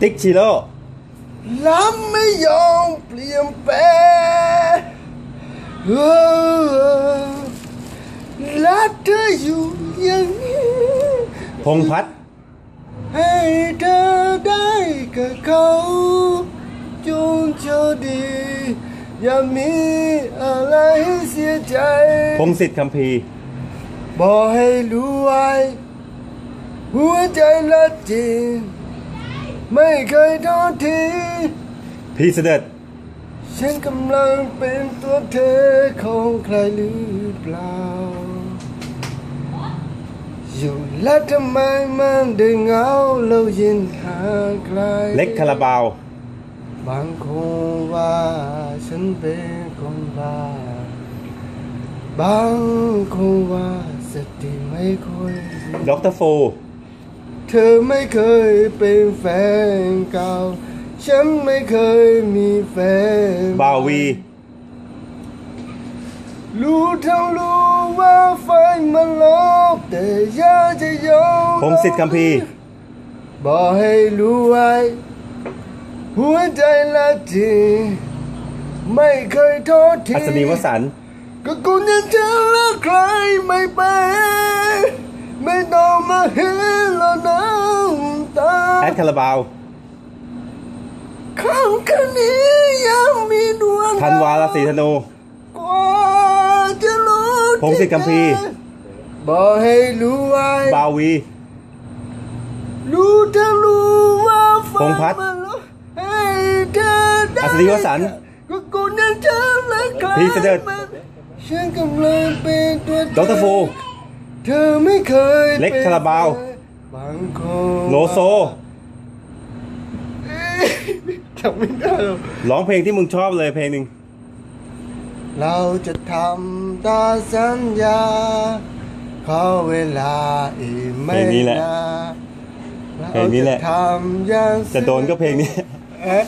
ติ๊กชิโร่ล้ำไม่ยอมเปลี่ยนแปลงเออรักเธออยู่อย่างนี้พงษ์พัฒน์ให้เธอได้กับเขาจงโชคดีอย่ามีอะไรให้เสียใจ พงศิษฐ์คัมภีร์บอกให้รู้ไว้หัวใจละจริง ไม่เคยทอดทิ้งพี่เสด็จ ฉันกำลังเป็นตัวเธอของใครหรือเปล่า อยู่แล้วทำไมมันได้เหงาเรายินห่างไกลเล็กคาราบาว บางคนว่าฉันเป็นคนบ้า บางคนว่าสติไม่ค่อยดีดรโฟ เธอไม่เคยเป็นแฟนเก่า ฉันไม่เคยมีแฟนบาวี รู้ทั้งรู้ว่าไฟมันลบแต่อยากจะยอมพงศิษฐ์คัมภีร์ บอกให้รู้ไว้ หัวใจละจริงไม่เคยโทษทิ้อัศนีวสันต์ก็คุณยังจะรักใครไม่เป็นไม่ต้องมาเห็นแล้ว น้ำตาแอดคาราบาวข้างคืนนี้ยังมีดวงธันวาราศีธนูกว่าจะรู้พงศิษฐ์คัมภีบอกให้รู้ไว้บาวี รู้ถ้ารู้ว่าฟ้าพงพัฒน์มันลบให้เธอได้อัศนีวสันต์ก็กูยังจะรักใครพี่เสด็จฉันกำลังเป็นตัวเธดรโฟเธอไม่เคยเล็กคาราบาว บางคนโลโซเอ๊ะจำไม่ได้หรอกร้องเพลงที่มึงชอบเลยเพลงหนึ่งเราจะทำตามสัญญา ขอเวลาอีกไม่เพลงนี้แหละนานเพลงนี้แหละ เราจทำอย่างจะโดนก็เพลงนี้ เอ๊ะ